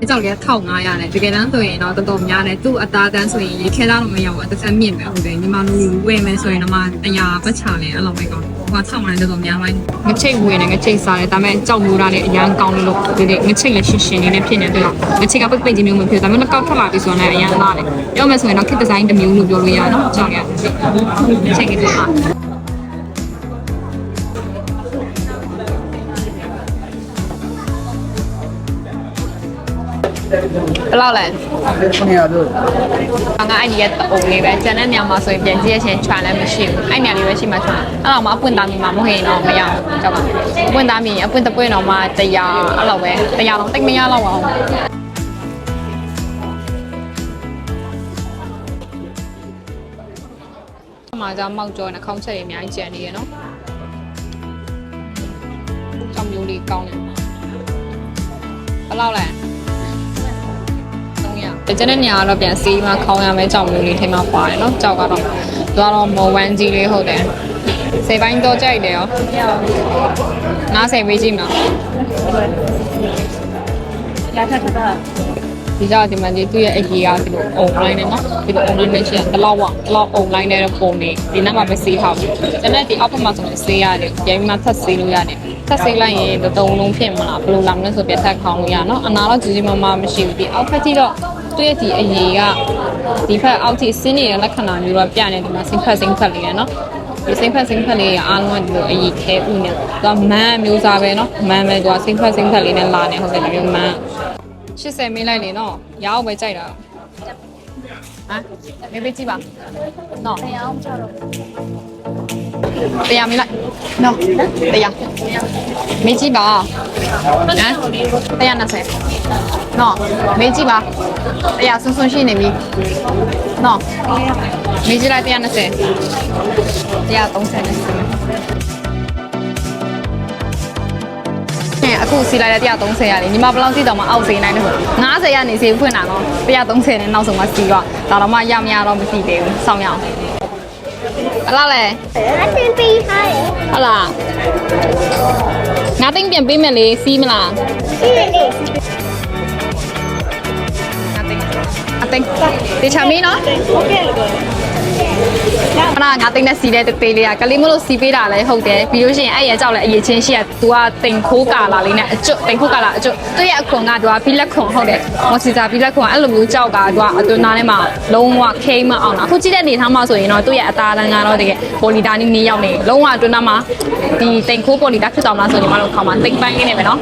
ဒီကြောက်လေး1500နဲ့တကယ်တမ်းဆိုရင်တော့တော်တော်များတယ်သူ့အသားတန်းဆိုရင်ရေခဲသားတော့မရောက်ဘူးတစ်ဆက်မြင့်ပဲဟုတ်တယ်ညီမတို့ဝယ်မယ်ဆိုရင်တော့မှ100ပတ်ချတယ်အဲ့လိုပဲကောင်းဟိုက600တော်တော်များလိုက်ငချိတ်ဝင်တယ်ငချိတ်စားတယ်ဒါပေမဲ့ကြောက်မျိုးသားနဲ့အရန်ကောင်းလို့ဒီဒီငချိတ်လည်းရှင်းရှင်းလေးနဲ့ဖြစ်နေတယ်တော့ငချိတ်ကပိတ်ပိတ်ချင်းမျိုးမဖြစ်ဒါပေမဲ့ကောက်ထွက်လာပြီဆိုတော့လည်းအရန်လာတယ်ပြောမယ်ဆိုရင်တော့ kit design တစ်မျိုးလို့ပြောလို့ရအောင်ကြောက်ရငချိတ်ကလေးပါ ဘယ်လောက်လဲခုနေရတို့။ငါအဲ့ဒီရဲ့တအုံလေးပဲ။ကျန်တဲ့နေရာမှာဆိုရင်ပြန်ကြည့်ရချင်းခြံလည်းမရှိဘူး။အဲ့နေရာလေးပဲရှိမှခြံ။အဲ့တော့မှအပွင့်သားမိမှာမဟုတ်ရင်တော့မရဘူး။ကြောက်ပါ။အပွင့်သားမိရင်အပွင့်တစ်ပွင့်တော့မှတရားအဲ့လိုပဲ။တရားတော့တိတ်မရတော့ပါဘူး။အမှားကြောင့်မောက်ကြောနဲ့ခေါင်းချက်တွေအများကြီးကျန်နေရနော်။ကြောင်မျိုးလေးကောင်းတယ်။ဘယ်လောက်လဲ။ 300တကျတဲ့နေရာကတော့ပြန်စီးမှခေါင်းရမယ်ကြောင်မျိုးလေးထဲမှာပါတယ်နော်ကြောက်ကတော့သူကတော့မော်ဝမ်းကြီးလေးဟုတ်တယ်စေပိုင်းတော့ကြိုက်တယ်ရော90ပေးကြည့်မလားရထထတာဒီကြောက်ဒီမှာဒီသူ့ရဲ့အကြီးကဒီလို online နဲ့နော်ဒီလို online နဲ့ရှိရင်တလောက်ဝတလောက် online နဲ့ပုံနေဒီနောက်မှာပဲစေးထားဘူးကျန်တဲ့ဒီအောက်ဘက်မှာဆိုရင်စေးရတယ်ပြန်ပြီးမှထပ်စေးလို့ရတယ်ထပ်စေးလိုက်ရင်တုံလုံးဖြစ်မလားဘယ်လိုလာမလဲဆိုပြထပ်ခေါင်းလို့ရနော်အနာတော့ကြီးကြီးမားမားမရှိဘူးဒီအောက်ဖက်ကြီးတော့ သူ့ရဲ့ဒီအရေးကဒီဖက်အောက်ထိဆင်းနေတဲ့လက္ခဏာမျိုးတော့ပြနေဒီမှာစိတ်ဖက်စိတ်ဖက်လေးရနော်ဒီစိတ်ဖက်စိတ်ဖက်လေးကအားလုံးကဒီလိုအရေးခဲဥနေသူကမန်းမျိုးစားပဲနော်မန်းပဲသူကစိတ်ဖက်စိတ်ဖက်လေးနဲ့လာနေဟုတ်တယ်ဒီမျိုးမန်း80မေးလိုက်လေနော်ရအောင်ပဲကြိုက်တာဟမ်မေးပေးကြည့်ပါနော်နေအောင်ချတော့ တရားမေးလိုက်နော်တရားမေးကြည့်ပါဟမ်တရား90နော်မေးကြည့်ပါတရားဆွန်းဆွန်းရှိနေပြီနော်မေးကြည့်လိုက်တရား90တရား30နဲ့အဲအခုစီလိုက်တဲ့130ရတယ်ညီမဘယ်လောက်စီတော့မအောက်စေးနိုင်တယ်ဆို90ရနေစေးဖွင့်တာနော်130နဲ့နောက်ဆုံးမှစီတော့ဒါတော့မှရမရတော့မသိသေးဘူးစောင့်ရအောင် ဘယ်လောက်လဲအတင်းပြီးဟာရဟုတ်လားငါသိမ့်ပြန်ပေးမယ်လေစီးမလားစီးနေငါသိမ့်အသိမ့်တေချာမင်းနော်ဟုတ်ကဲ့လို့ ခဏငါတိတ်နဲ့စီတဲ့တေးလေးကကလေးမလို့စီပေးတာလည်းဟုတ်တယ်ပြီးလို့ရှိရင်အဲ့ရကြောက်လည်းအရေးချင်းရှိရသူကတင်ခိုးကာလာလေးနဲ့အကျွတ်တင်ခိုးကာလာအကျွတ်သူ့ရဲ့အခွန်ကသူကဘီလက်ခွန်ဟုတ်တယ်မော်စီစာဘီလက်ခွန်အဲ့လိုမျိုးကြောက်ကသူကအတွန်းသားထဲမှာလုံးဝခိမ့်မအောင်လားခုကြည့်တဲ့အနေထားမှာဆိုရင်တော့သူ့ရဲ့အသားတန်းကတော့တကယ်ပိုလီတာနီးနီးရောက်နေလုံးဝအတွန်းသားမှာဒီတင်ခိုးပိုလီတာဖြစ်တော်မလားဆိုရင်မလို့ခေါင်းမှာတိတ်ပိုင်းနေတယ်ပဲနော်